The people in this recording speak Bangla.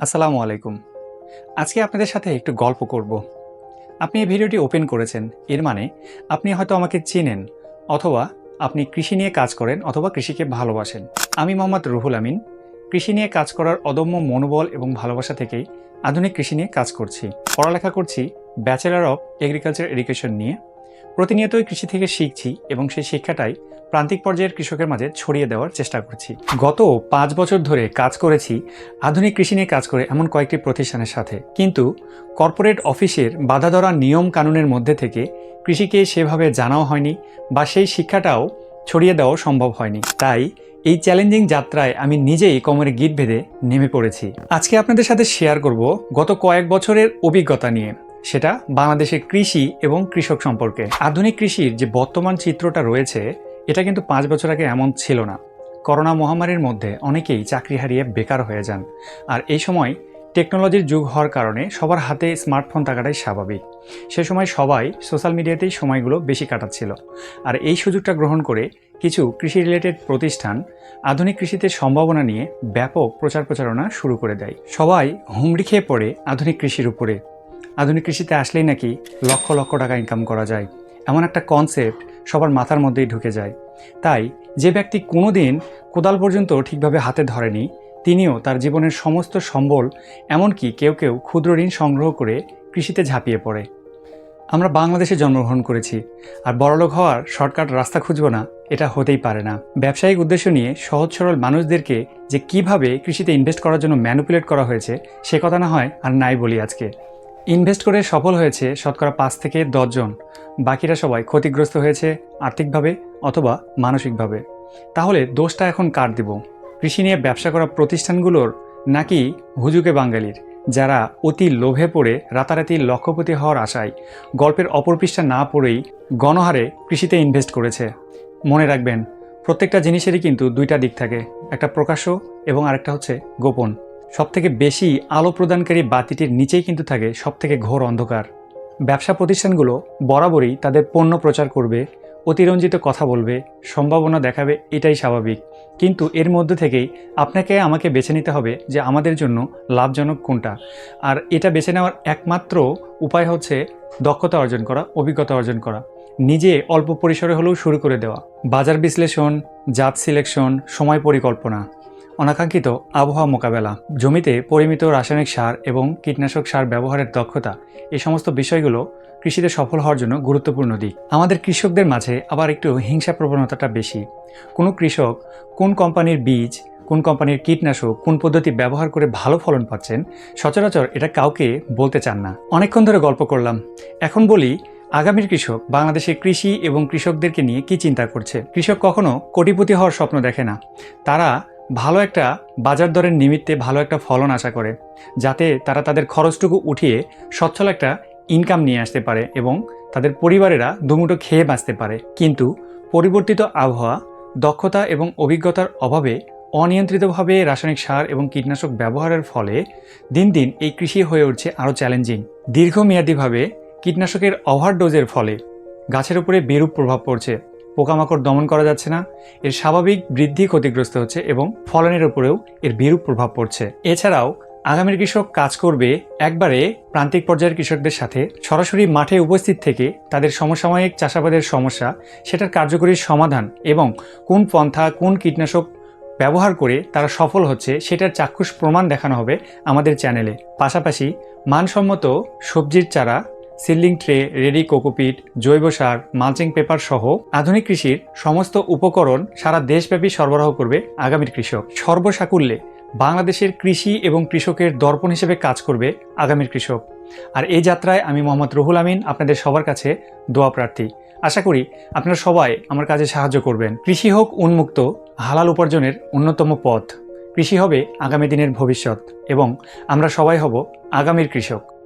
আসসালামু আলাইকুম। আজকে আপনাদের সাথে একটু গল্প করব। আপনি এই ভিডিওটি ওপেন করেছেন, এর মানে আপনি হয়তো আমাকে চিনেন অথবা আপনি কৃষি নিয়ে কাজ করেন অথবা কৃষিকে ভালোবাসেন। আমি মোহাম্মদ রুহুল আমিন, কৃষি নিয়ে কাজ করার অদম্য মনোবল এবং ভালোবাসা থেকেই আধুনিক কৃষি নিয়ে কাজ করছি। পড়ালেখা করছি ব্যাচেলার অফ এগ্রিকালচার এডুকেশন নিয়ে। প্রতিনিয়তই কৃষি থেকে শিখছি এবং সেই শিক্ষাটাই প্রান্তিক পর্যায়ের কৃষকের মাঝে ছড়িয়ে দেওয়ার চেষ্টা করছি। গত পাঁচ বছর ধরে কাজ করেছি, আধুনিক কৃষি নিয়ে কাজ করে এমন কয়েকটি প্রতিষ্ঠানের সাথে। কিন্তু কর্পোরেট অফিসের বাধা ধরা নিয়ম কানুনের মধ্যে থেকে কৃষিকে সেভাবে জানাও হয়নি বা সেই শিক্ষাটাও ছড়িয়ে দেওয়া সম্ভব হয়নি। তাই এই চ্যালেঞ্জিং যাত্রায় আমি নিজেই কোমরে গিট বেঁধে নেমে পড়েছি। আজকে আপনাদের সাথে শেয়ার করব গত কয়েক বছরের অভিজ্ঞতা নিয়ে। সেটা বাংলাদেশের কৃষি এবং কৃষক সম্পর্কে। আধুনিক কৃষির যে বর্তমান চিত্রটা রয়েছে এটা কিন্তু পাঁচ বছর আগে এমন ছিল না। করোনা মহামারীর মধ্যে অনেকেই চাকরি হারিয়ে বেকার হয়ে যান। আর এই সময় টেকনোলজির যুগ হওয়ার কারণে সবার হাতে স্মার্টফোন থাকাটাই স্বাভাবিক। সে সময় সবাই সোশ্যাল মিডিয়াতেই সময়গুলো বেশি কাটাচ্ছিল। আর এই সুযোগটা গ্রহণ করে কিছু কৃষি রিলেটেড প্রতিষ্ঠান আধুনিক কৃষিতে সম্ভাবনা নিয়ে ব্যাপক প্রচার প্রচারণা শুরু করে দেয়। সবাই হুমড়ি খেয়ে পড়ে আধুনিক কৃষির উপরে। আধুনিক কৃষিতে আসলেই নাকি লক্ষ লক্ষ টাকা ইনকাম করা যায়। এমন একটা কনসেপ্ট সবার মাথার মধ্যেই ঢুকে যায়। তাই যে ব্যক্তি কোনো দিন কোদাল পর্যন্ত ঠিকভাবে হাতে ধরেনি, তিনিও তার জীবনের সমস্ত সম্বল, এমনকি কেউ কেউ ক্ষুদ্র ঋণ সংগ্রহ করে কৃষিতে ঝাঁপিয়ে পড়ে। আমরা বাংলাদেশে জন্মগ্রহণ করেছি, আর বড়লোক হওয়ার শর্টকাট রাস্তা খুঁজব না, এটা হতেই পারে না। ব্যবসায়িক উদ্দেশ্য নিয়ে সহজ সরল মানুষদেরকে যে কীভাবে কৃষিতে ইনভেস্ট করার জন্য ম্যানুপুলেট করা হয়েছে, সে কথা না হয় আর নাই বলি আজকে। ইনভেস্ট করে সফল হয়েছে শতকরা পাঁচ থেকে দশজন বাকিরা সবাই ক্ষতিগ্রস্ত হয়েছে আর্থিকভাবে অথবা মানসিকভাবে। তাহলে দোষটা এখন কার দিব? কৃষি নিয়ে ব্যবসা করা প্রতিষ্ঠানগুলোর নাকি হুজুকে বাঙালির, যারা অতি লোভে পড়ে রাতারাতি লক্ষপতি হওয়ার আশায় গল্পের অপর পৃষ্ঠা না পড়েই গণহারে কৃষিতে ইনভেস্ট করেছে? মনে রাখবেন, প্রত্যেকটা জিনিসেরই কিন্তু দুইটা দিক থাকে, একটা প্রকাশ্য এবং আরেকটা হচ্ছে গোপন। সবথেকে বেশি আলো প্রদানকারী বাতিটির নিচেই কিন্তু থাকে সবথেকে ঘোর অন্ধকার। ব্যবসা প্রতিষ্ঠানগুলো বরাবরই তাদের পণ্য প্রচার করবে অতিরঞ্জিত কথা বলবে, সম্ভাবনা দেখাবে, এটাই স্বাভাবিক। কিন্তু এর মধ্যে থেকেই আপনাকে আমাকে বেছে নিতে হবে যে আমাদের জন্য লাভজনক কোনটা। আর এটা বেছে নেওয়ার একমাত্র উপায় হচ্ছে দক্ষতা অর্জন করা, অভিজ্ঞতা অর্জন করা। নিজে অল্প পরিসরে হলেও শুরু করে দেওয়া। বাজার বিশ্লেষণ, জাত সিলেকশন, সময় পরিকল্পনা। অনাকাঙ্ক্ষিত আবহাওয়া মোকাবেলা। জমিতে পরিমিত রাসায়নিক সার এবং কীটনাশক সার ব্যবহারের দক্ষতা। এই সমস্ত বিষয়গুলো কৃষিতে সফল হওয়ার জন্য গুরুত্বপূর্ণ দিক। আমাদের কৃষকদের মাঝে আবার একটু হিংসা প্রবণতাটা বেশি। কোনো কৃষক কোন কোম্পানির বীজ, কোন কোম্পানির কীটনাশক, কোন পদ্ধতি ব্যবহার করে ভালো ফলন পাচ্ছেন, সচরাচর এটা কাউকে বলতে চান না। অনেকক্ষণ ধরে গল্প করলাম। এখন বলি, আগামীর কৃষক বাংলাদেশের কৃষি এবং কৃষকদেরকে নিয়ে কি চিন্তা করছে? কৃষক কখনো কোটিপতি হওয়ার স্বপ্ন দেখে না। তারা ভালো একটা বাজার দরের নিমিত্তে ভালো একটা ফলন আশা করে, যাতে তারা তাদের খরচটুকু উঠিয়ে সচ্ছল একটা ইনকাম নিয়ে আসতে পারে এবং তাদের পরিবারেরা দুমুটো খেয়ে বাঁচতে পারে। কিন্তু পরিবর্তিত আবহাওয়া, দক্ষতা এবং অভিজ্ঞতার অভাবে অনিয়ন্ত্রিতভাবে রাসায়নিক সার এবং কীটনাশক ব্যবহারের ফলে দিন দিন এই কৃষি হয়ে উঠছে আরও চ্যালেঞ্জিং দীর্ঘমেয়াদীভাবে কীটনাশকের ওভারডোজের ফলে গাছের উপরে বিরূপ প্রভাব পড়ছে। পোকামাকড় দমন করা যাচ্ছে না, এর স্বাভাবিক বৃদ্ধি ক্ষতিগ্রস্ত হচ্ছে এবং ফলনের উপরেও এর বিরূপ প্রভাব পড়ছে। এছাড়াও আগামীর কৃষক কাজ করবে একবারে প্রান্তিক পর্যায়ের কৃষকদের সাথে, সরাসরি মাঠে উপস্থিত থেকে তাদের সমসাময়িক চাষাবাদের সমস্যা, সেটার কার্যকরী সমাধান এবং কোন পন্থা, কোন কীটনাশক ব্যবহার করে তারা সফল হচ্ছে, সেটার চাক্ষুষ প্রমাণ দেখানো হবে আমাদের চ্যানেলে। পাশাপাশি মানসম্মত সবজির চারা সিলিং ট্রে, রেডি কোকোপিট, জৈব সার, মালচিং পেপার সহ আধুনিক কৃষির সমস্ত উপকরণ সারা দেশব্যাপী সরবরাহ করবে আগামীর কৃষক। সর্বসাকুল্যে বাংলাদেশের কৃষি এবং কৃষকের দর্পণ হিসেবে কাজ করবে আগামীর কৃষক। আর এই যাত্রায় আমি মোহাম্মদ রুহুল আমিন, আপনাদের সবার কাছে দোয়া প্রার্থী। আশা করি আপনারা সবাই আমার কাজে সাহায্য করবেন। কৃষি হোক উন্মুক্ত, হালাল উপার্জনের অন্যতম পথ। কৃষি হবে আগামী দিনের ভবিষ্যৎ এবং আমরা সবাই হব আগামীর কৃষক।